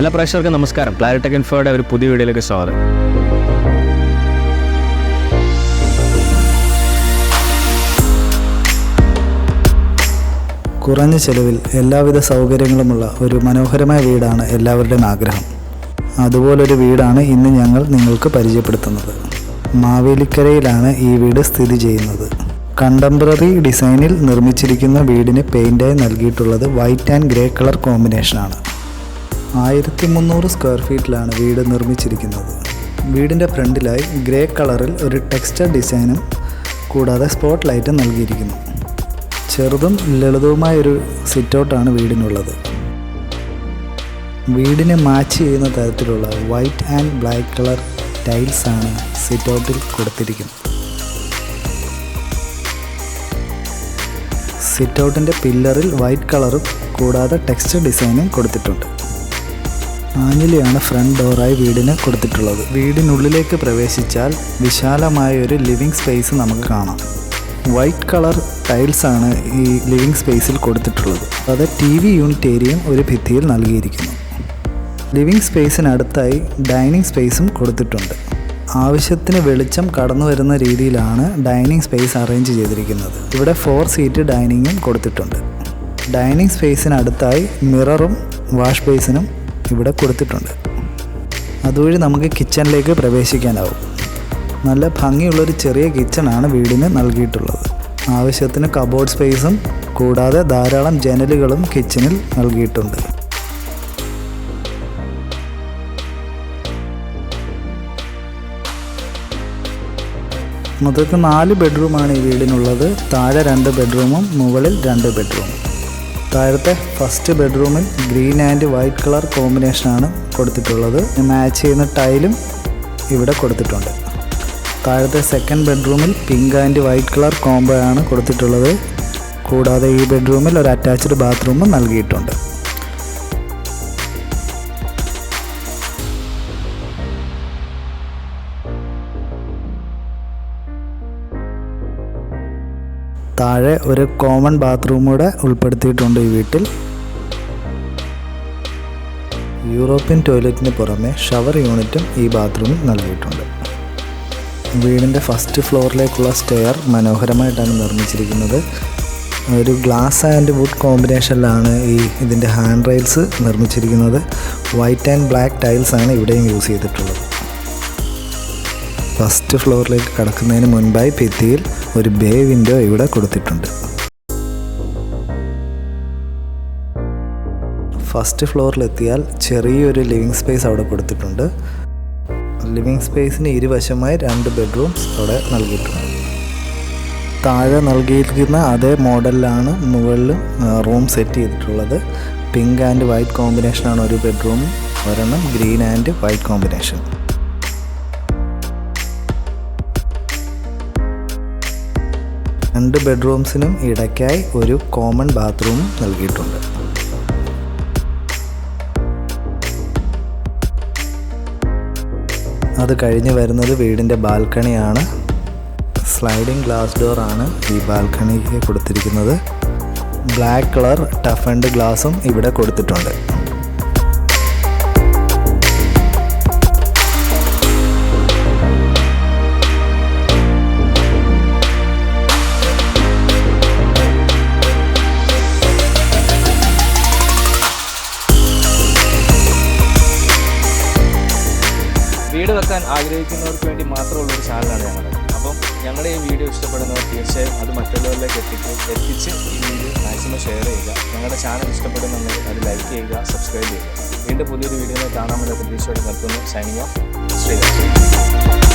എല്ലാ പ്രേക്ഷകർക്കും നമസ്കാരം. ക്ലാരിടെക് ഇൻഫോയുടെ ഒരു പുതിയ വീഡിയോയിലേക്ക് സ്വാഗതം. കുറഞ്ഞ ചെലവിൽ എല്ലാവിധ സൗകര്യങ്ങളുമുള്ള ഒരു മനോഹരമായ വീടാണ് എല്ലാവരുടെയും ആഗ്രഹം. അതുപോലൊരു വീടാണ് ഇന്ന് ഞങ്ങൾ നിങ്ങൾക്ക് പരിചയപ്പെടുത്തുന്നത്. മാവേലിക്കരയിലാണ് ഈ വീട് സ്ഥിതി ചെയ്യുന്നത്. കണ്ടംപററി ഡിസൈനിൽ നിർമ്മിച്ചിരിക്കുന്ന വീടിന് പെയിന്റായി നൽകിയിട്ടുള്ളത് വൈറ്റ് ആൻഡ് ഗ്രേ കളർ കോമ്പിനേഷനാണ്. ആയിരത്തി മുന്നൂറ് സ്ക്വയർ ഫീറ്റിലാണ് വീട് നിർമ്മിച്ചിരിക്കുന്നത്. വീടിന്റെ ഫ്രണ്ടിലായി ഗ്രേ കളറിൽ ഒരു ടെക്സ്റ്റർ ഡിസൈനും കൂടാതെ സ്പോട്ട് ലൈറ്റും നൽകിയിരിക്കുന്നു. ചെറുതും ലളിതവുമായ ഒരു സിറ്റൗട്ടാണ് വീടിനുള്ളത്. വീടിനെ മാച്ച് ചെയ്യുന്ന തരത്തിലുള്ള വൈറ്റ് ആൻഡ് ബ്ലാക്ക് കളർ ടൈൽസാണ് സിറ്റൗട്ടിൽ കൊടുത്തിരിക്കുന്നത്. സിറ്റൗട്ടിന്റെ പില്ലറിൽ വൈറ്റ് കളറും കൂടാതെ ടെക്സ്റ്റർ ഡിസൈനും കൊടുത്തിട്ടുണ്ട്. ആഞ്ഞിലിയാണ് ഫ്രണ്ട് ഡോറായി വീടിന് കൊടുത്തിട്ടുള്ളത്. വീടിനുള്ളിലേക്ക് പ്രവേശിച്ചാൽ വിശാലമായ ഒരു ലിവിംഗ് സ്പേസ് നമുക്ക് കാണാം. വൈറ്റ് കളർ ടൈൽസാണ് ഈ ലിവിംഗ് സ്പേസിൽ കൊടുത്തിട്ടുള്ളത്. അത് ടി വി യൂണിറ്റ് ഏരിയയും ഒരു ഭിത്തിയിൽ നൽകിയിരിക്കുന്നു. ലിവിംഗ് സ്പേസിനടുത്തായി ഡൈനിങ് സ്പേസും കൊടുത്തിട്ടുണ്ട്. ആവശ്യത്തിന് വെളിച്ചം കടന്നു വരുന്ന രീതിയിലാണ് ഡൈനിങ് സ്പേസ് അറേഞ്ച് ചെയ്തിരിക്കുന്നത്. ഇവിടെ ഫോർ സീറ്റ് ഡൈനിങ്ങും കൊടുത്തിട്ടുണ്ട്. ഡൈനിങ് സ്പേസിനടുത്തായി മിററും വാഷ് ബേസിനും ഇവിടെ കൊടുത്തിട്ടുണ്ട്. അതുവഴി നമുക്ക് കിച്ചണിലേക്ക് പ്രവേശിക്കാനാവും. നല്ല ഭംഗിയുള്ളൊരു ചെറിയ കിച്ചണാണ് വീടിന് നൽകിയിട്ടുള്ളത്. ആവശ്യത്തിന് കബോർഡ് സ്പേസും കൂടാതെ ധാരാളം ജനലുകളും കിച്ചണിൽ നൽകിയിട്ടുണ്ട്. മൊത്തത്തിൽ നാല് ബെഡ്റൂമാണ് ഈ വീടിനുള്ളത്. താഴെ രണ്ട് ബെഡ്റൂമും മുകളിൽ രണ്ട് ബെഡ്റൂമും താഴത്തെ ഫസ്റ്റ് ബെഡ്റൂമിൽ ഗ്രീൻ ആൻഡ് വൈറ്റ് കളർ കോമ്പിനേഷനാണ് കൊടുത്തിട്ടുള്ളത്. മാച്ച് ചെയ്യുന്ന ടൈലും ഇവിടെ കൊടുത്തിട്ടുണ്ട്. താഴത്തെ സെക്കൻഡ് ബെഡ്റൂമിൽ pink and white colour combo ആണ് കൊടുത്തിട്ടുള്ളത്. കൂടാതെ ഈ ബെഡ്റൂമിൽ ഒരു അറ്റാച്ച്ഡ് ബാത്റൂമും നൽകിയിട്ടുണ്ട്. താഴെ ഒരു കോമൺ ബാത്റൂം കൂടെ ഉൾപ്പെടുത്തിയിട്ടുണ്ട് ഈ വീട്ടിൽ. യൂറോപ്യൻ ടോയ്ലറ്റിന് പുറമെ ഷവർ യൂണിറ്റും ഈ ബാത്റൂമിൽ നൽകിയിട്ടുണ്ട്. വീടിന്റെ ഫസ്റ്റ് ഫ്ലോറിലേക്കുള്ള സ്റ്റെയർ മനോഹരമായിട്ടാണ് നിർമ്മിച്ചിരിക്കുന്നത്. ഒരു ഗ്ലാസ് ആൻഡ് വുഡ് കോമ്പിനേഷനിലാണ് ഈ ഇതിന്റെ ഹാൻഡ് റെയിൽസ് നിർമ്മിച്ചിരിക്കുന്നത്. വൈറ്റ് ആൻഡ് ബ്ലാക്ക് ടൈൽസ് ആണ് ഇവിടെയും യൂസ് ചെയ്തിട്ടുള്ളത്. ഫസ്റ്റ് ഫ്ലോറിലേക്ക് കടക്കുന്നതിന് മുൻപായി ഭിത്തിയിൽ ഒരു ബേ വിൻഡോ ഇവിടെ കൊടുത്തിട്ടുണ്ട്. ഫസ്റ്റ് ഫ്ലോറിലെത്തിയാൽ ചെറിയൊരു ലിവിങ് സ്പേസ് അവിടെ കൊടുത്തിട്ടുണ്ട്. ലിവിങ് സ്പേസിന് ഇരുവശമായി രണ്ട് ബെഡ്റൂംസ് അവിടെ നൽകിയിട്ടുണ്ട്. താഴെ നൽകിയിരിക്കുന്ന അതേ മോഡലിലാണ് മുകളിലും റൂം സെറ്റ് ചെയ്തിട്ടുള്ളത്. പിങ്ക് ആൻഡ് വൈറ്റ് കോമ്പിനേഷനാണ് ഒരു ബെഡ്റൂം ഒരെണ്ണം ഗ്രീൻ ആൻഡ് വൈറ്റ് കോമ്പിനേഷൻ രണ്ട് ബെഡ്റൂംസിനും ഇടയ്ക്കായി ഒരു കോമൺ ബാത്റൂമും നൽകിയിട്ടുണ്ട്. അത് കഴിഞ്ഞ് വരുന്നത് വീടിന്റെ ബാൽക്കണിയാണ്. സ്ലൈഡിംഗ് ഗ്ലാസ് ഡോർ ആണ് ഈ ബാൽക്കണിക്ക് കൊടുത്തിരിക്കുന്നത്. ബ്ലാക്ക് കളർ ടഫ് ആൻഡ് ഗ്ലാസും ഇവിടെ കൊടുത്തിട്ടുണ്ട്. വീട് വെക്കാൻ ആഗ്രഹിക്കുന്നവർക്ക് വേണ്ടി മാത്രമുള്ള ഒരു ചാനലാണ് ഞങ്ങളുടെ. അപ്പം ഞങ്ങളുടെ ഈ വീഡിയോ ഇഷ്ടപ്പെടുന്നവർ തീർച്ചയായും അത് മറ്റുള്ളവരിലേക്ക് എത്തിച്ച് എത്തിച്ച് ഈ വീഡിയോ മാക്സിമം ഷെയർ ചെയ്യുക. ഞങ്ങളുടെ ചാനൽ ഇഷ്ടപ്പെടുന്നുണ്ടെങ്കിൽ അത് ലൈക്ക് ചെയ്യുക സബ്സ്ക്രൈബ് ചെയ്യുക. വീണ്ടും പുതിയൊരു വീഡിയോയിൽ കാണാമെന്ന പ്രതീക്ഷയോടെ നിർത്തുന്നു. Signing off Sreeraj